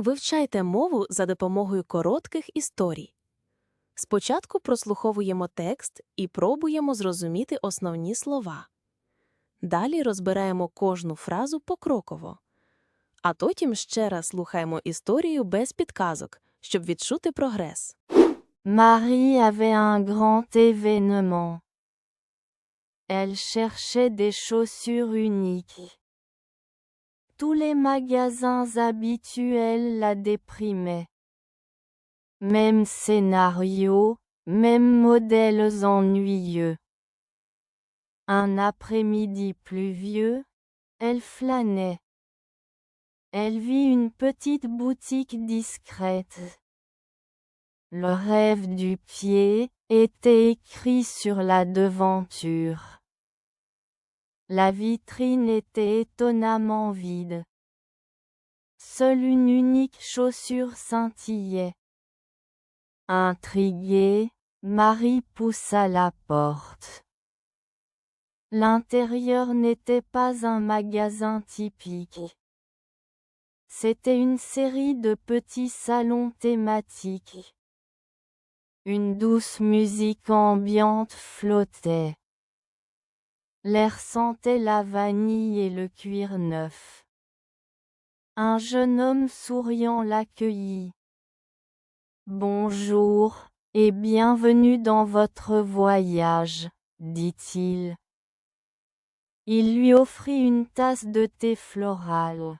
Вивчайте мову за допомогою коротких історій. Спочатку прослуховуємо текст і пробуємо зрозуміти основні слова. Далі розбираємо кожну фразу покроково. А потім ще раз слухаємо історію без підказок, щоб відчути прогрес. Marie avait un grand événement. Elle cherchait des chaussures uniques. Tous les magasins habituels la déprimaient. Même scénario, même modèles ennuyeux. Un après-midi pluvieux, elle flânait. Elle vit une petite boutique discrète. Le rêve du pied était écrit sur la devanture. La vitrine était étonnamment vide. Seule une unique chaussure scintillait. Intriguée, Marie poussa la porte. L'intérieur n'était pas un magasin typique. C'était une série de petits salons thématiques. Une douce musique ambiante flottait. L'air sentait la vanille et le cuir neuf. Un jeune homme souriant l'accueillit. Bonjour, et bienvenue dans votre voyage, dit-il. Il lui offrit une tasse de thé floral.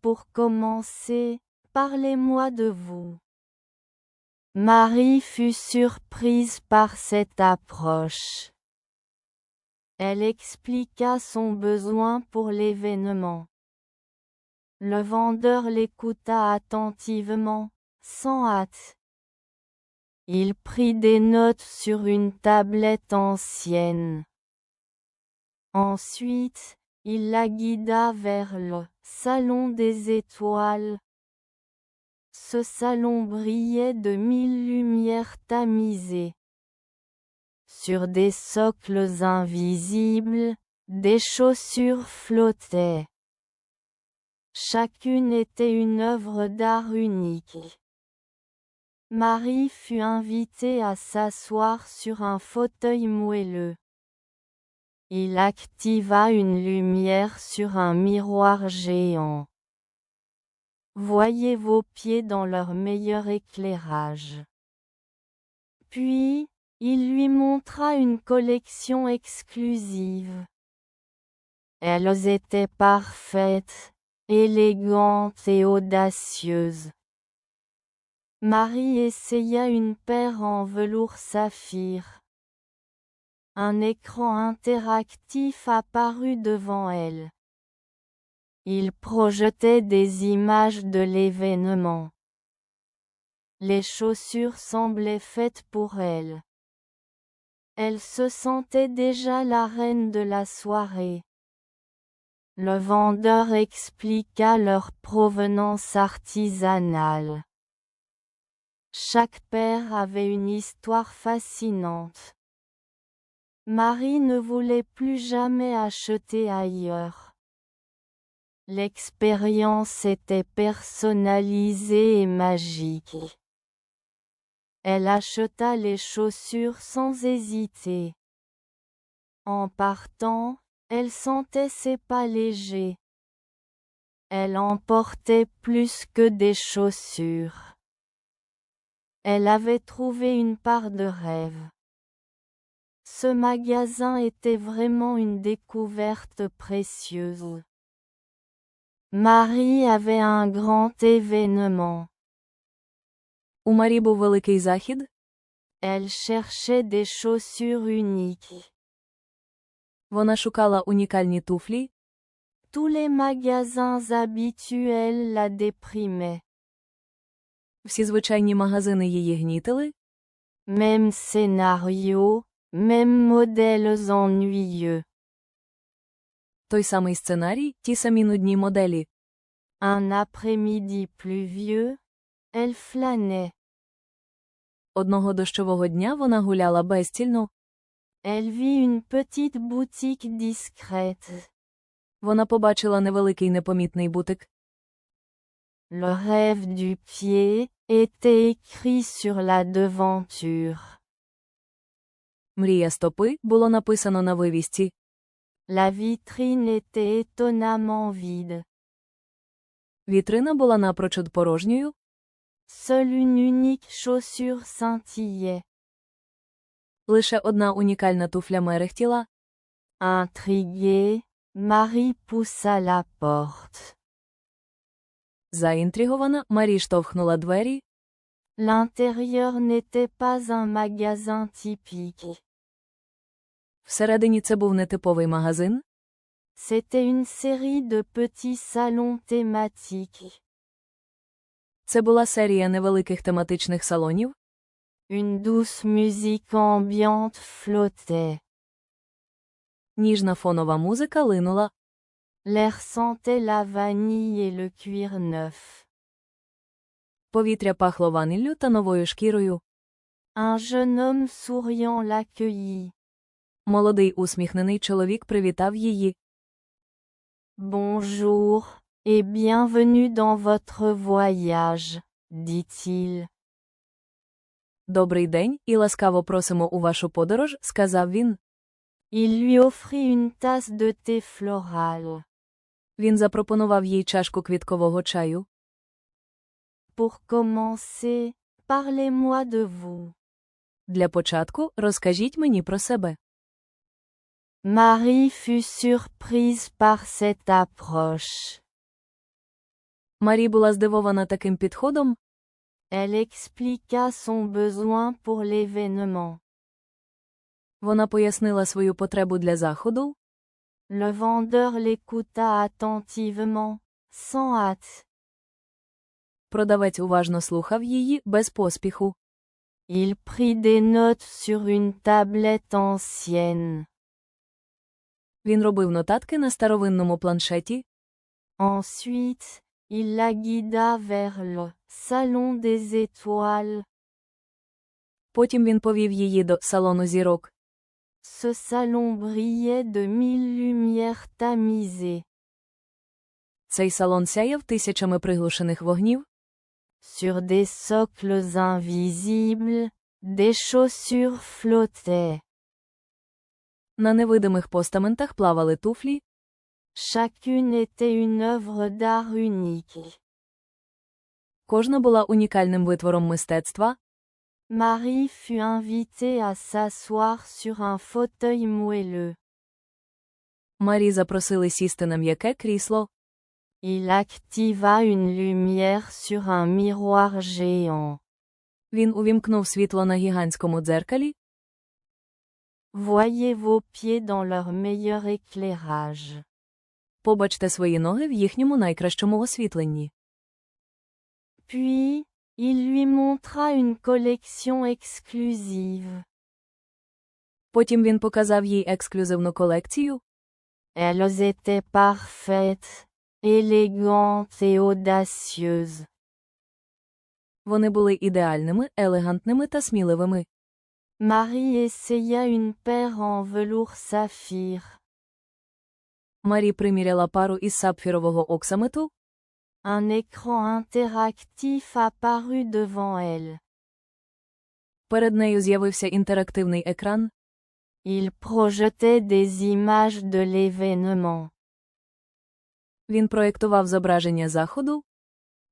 Pour commencer, parlez-moi de vous. Marie fut surprise par cette approche. Elle expliqua son besoin pour l'événement. Le vendeur l'écouta attentivement, sans hâte. Il prit des notes sur une tablette ancienne. Ensuite, il la guida vers le salon des étoiles. Ce salon brillait de mille lumières tamisées. Sur des socles invisibles, des chaussures flottaient. Chacune était une œuvre d'art unique. Marie fut invitée à s'asseoir sur un fauteuil moelleux. Il activa une lumière sur un miroir géant. Voyez vos pieds dans leur meilleur éclairage. Puis, il lui montra une collection exclusive. Elles étaient parfaites, élégantes et audacieuses. Marie essaya une paire en velours saphir. Un écran interactif apparut devant elle. Il projetait des images de l'événement. Les chaussures semblaient faites pour elle. Elle se sentait déjà la reine de la soirée. Le vendeur expliqua leur provenance artisanale. Chaque paire avait une histoire fascinante. Marie ne voulait plus jamais acheter ailleurs. L'expérience était personnalisée et magique. Elle acheta les chaussures sans hésiter. En partant, elle sentait ses pas légers. Elle emportait plus que des chaussures. Elle avait trouvé une part de rêve. Ce magasin était vraiment une découverte précieuse. Marie avait un grand événement. У Марі був великий захід. Elle cherchait des chaussures uniques. Вона шукала унікальні туфлі. Tous les magasins habituels la déprimaient. Всі звичайні магазини її гнітили. Même scénario, même modèles ennuyeux. Той самий сценарій, ті самі нудні моделі. Un après-midi pluvieux, flânait. Одного дощового дня вона гуляла безцільно. Elle vit une petite boutique discrète. Вона побачила невеликий непомітний бутик. Le rêve du pied était écrit sur la devanture. Мрія стопи було написано на вивісці. La vitrine était étonnamment vide. Вітрина була напрочуд порожньою, Seule une unique chaussure scintillait. лише одна унікальна туфля мерехтіла. Intriguée, Marie poussa la porte. Заінтригована, Марі штовхнула двері. L'intérieur n'était pas un magasin typique. Всередині це був нетиповий магазин. C'était une série de petits salons thématiques. Це була серія невеликих тематичних салонів. Une douce musique ambiante flottait. Ніжна фонова музика линула. L'air sentait la vanille et le cuir neuf. Повітря пахло ваніллю та новою шкірою. Un jeune homme souriant l'accueillit. Молодий усміхнений чоловік привітав її. Bonjour, et bienvenue dans votre voyage, dit-il. Добрий день і ласкаво просимо у вашу подорож, сказав він. Il lui offrit une tasse de thé floral. Він запропонував їй чашку квіткового чаю. Pour commencer, parlez-moi de vous. Для початку розкажіть мені про себе. Marie fut surprise par cette approche. Марі була здивована таким підходом. Elle expliqua son besoin pour l'événement. Вона пояснила свою потребу для заходу. Le vendeur l'écouta attentivement, sans hâte. Продавець уважно слухав її без поспіху. Il prit des notes sur une tablette ancienne. Він робив нотатки на старовинному планшеті. Ensuite, il la guida vers le salon des étoiles. Потім він повів її до салону зірок. Ce salon brillait de mille lumières tamisées. Цей салон сяяв тисячами приглушених вогнів. Sur des socles invisibles, des chaussures flottaient. На невидимих постаментах плавали туфлі. Chacune était une œuvre d'art unique. Кожна була унікальним витвором мистецтва. Marie fut invitée à s'asseoir sur un fauteuil moelleux. Марі запросили сісти на м'яке крісло. Il activa une lumière sur un miroir géant. Він увімкнув світло на гігантському дзеркалі. Voyez vos pieds dans leur meilleur éclairage. Побачте свої ноги в їхньому найкращому освітленні. Puis, il lui montra une collection exclusive. Потім він показав їй ексклюзивну колекцію. Elles étaient parfaites, élégantes et audacieuses. Вони були ідеальними, елегантними та сміливими. Marie essaya une paire en velours saphir. Марі приміряла пару із сапфірового оксамиту. Un écran interactif apparut devant elle. Перед нею з'явився інтерактивний екран. Il projetait des images de l'événement. Він проєктував зображення заходу.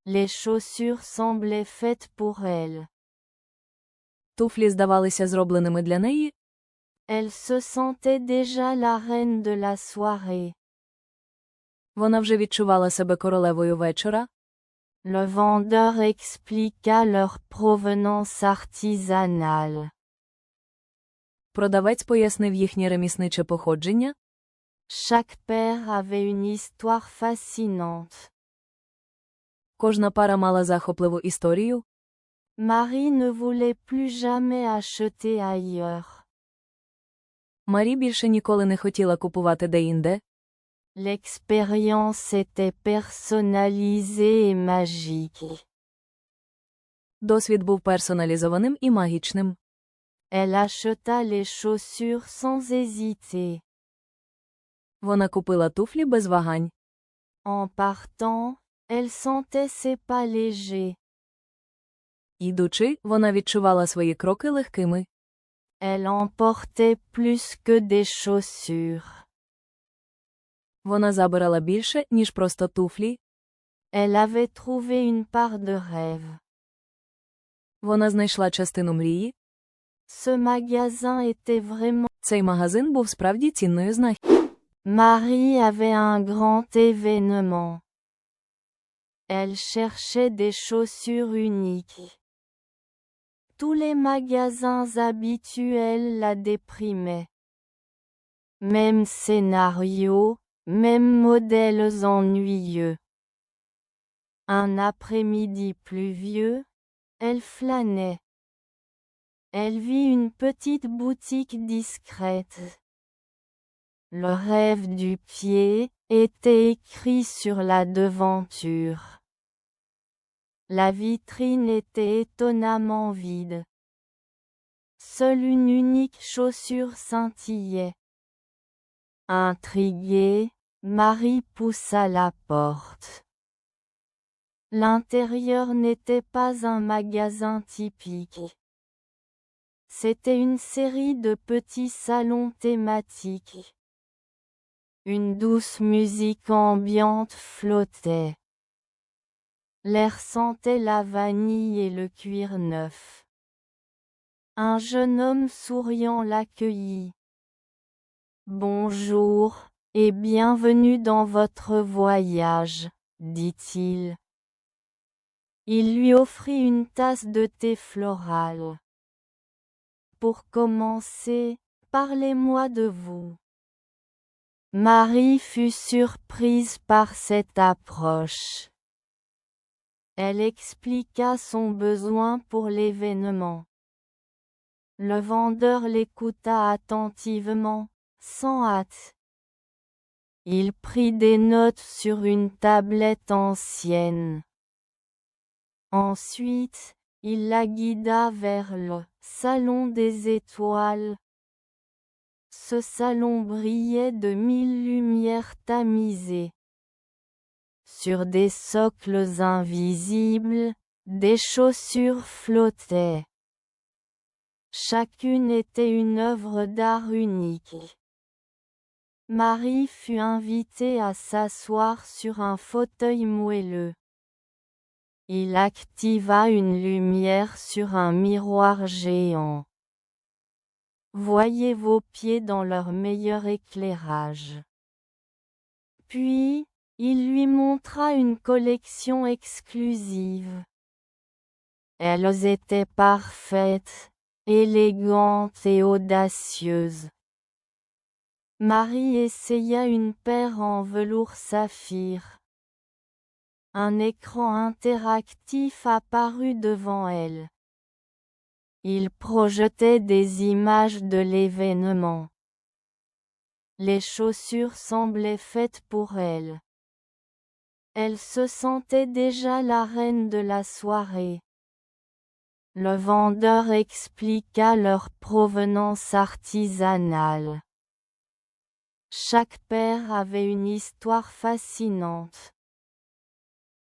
Les chaussures semblaient faites pour elle. Туфлі здавалися зробленими для неї. Elle se sentait déjà la reine de la soirée. Вона вже відчувала себе королевою вечора. Le vendeur expliqua leur provenance artisanale. Продавець пояснив їхнє ремісниче походження. Chaque paire avait une histoire fascinante. Кожна пара мала захопливу історію. Marie ne voulait plus jamais acheter ailleurs. Марі більше ніколи не хотіла купувати деінде. L'expérience était personnalisée et magique. Досвід був персоналізованим і магічним. Elle acheta les chaussures sans hésiter. Вона купила туфлі без вагань. En partant, elle sentait ses pas légers. Ідучи, вона відчувала свої кроки легкими. Elle emportait plus que des chaussures. Вона забирала більше, ніж просто туфлі. Elle avait trouvé une part de rêve. Вона знайшла частину мрії. Ce magasin était vraiment... Цей магазин був справді цінною знахідкою. Marie avait un grand événement. Elle cherchait des chaussures uniques. Tous les magasins habituels la déprimaient. Même scénario, même modèles ennuyeux. Un après-midi pluvieux, elle flânait. Elle vit une petite boutique discrète. Le rêve du pied était écrit sur la devanture. La vitrine était étonnamment vide. Seule une unique chaussure scintillait. Intriguée, Marie poussa la porte. L'intérieur n'était pas un magasin typique. C'était une série de petits salons thématiques. Une douce musique ambiante flottait. L'air sentait la vanille et le cuir neuf. Un jeune homme souriant l'accueillit. Bonjour, et bienvenue dans votre voyage, dit-il. Il lui offrit une tasse de thé floral. Pour commencer, parlez-moi de vous. Marie fut surprise par cette approche. Elle expliqua son besoin pour l'événement. Le vendeur l'écouta attentivement, sans hâte. Il prit des notes sur une tablette ancienne. Ensuite, il la guida vers le salon des étoiles. Ce salon brillait de mille lumières tamisées. Sur des socles invisibles, des chaussures flottaient. Chacune était une œuvre d'art unique. Marie fut invitée à s'asseoir sur un fauteuil moelleux. Il activa une lumière sur un miroir géant. Voyez vos pieds dans leur meilleur éclairage. Puis, il lui montra une collection exclusive. Elles étaient parfaites, élégantes et audacieuses. Marie essaya une paire en velours saphir. Un écran interactif apparut devant elle. Il projetait des images de l'événement. Les chaussures semblaient faites pour elle. Elle se sentait déjà la reine de la soirée. Le vendeur expliqua leur provenance artisanale. Chaque paire avait une histoire fascinante.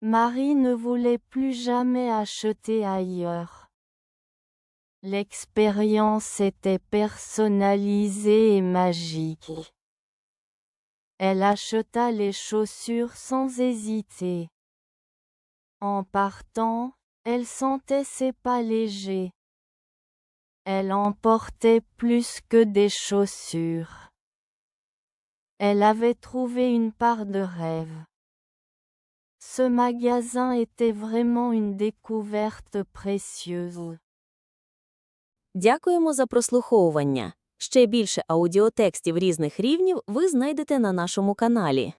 Marie ne voulait plus jamais acheter ailleurs. L'expérience était personnalisée et magique. Elle acheta les chaussures sans hésiter. En partant, elle sentait ses pas légers. Elle emportait plus que des chaussures. Elle avait trouvé une part de rêve. Ce magasin était vraiment une découverte précieuse. Дякуємо за прослуховування. Ще більше аудіотекстів різних рівнів ви знайдете на нашому каналі.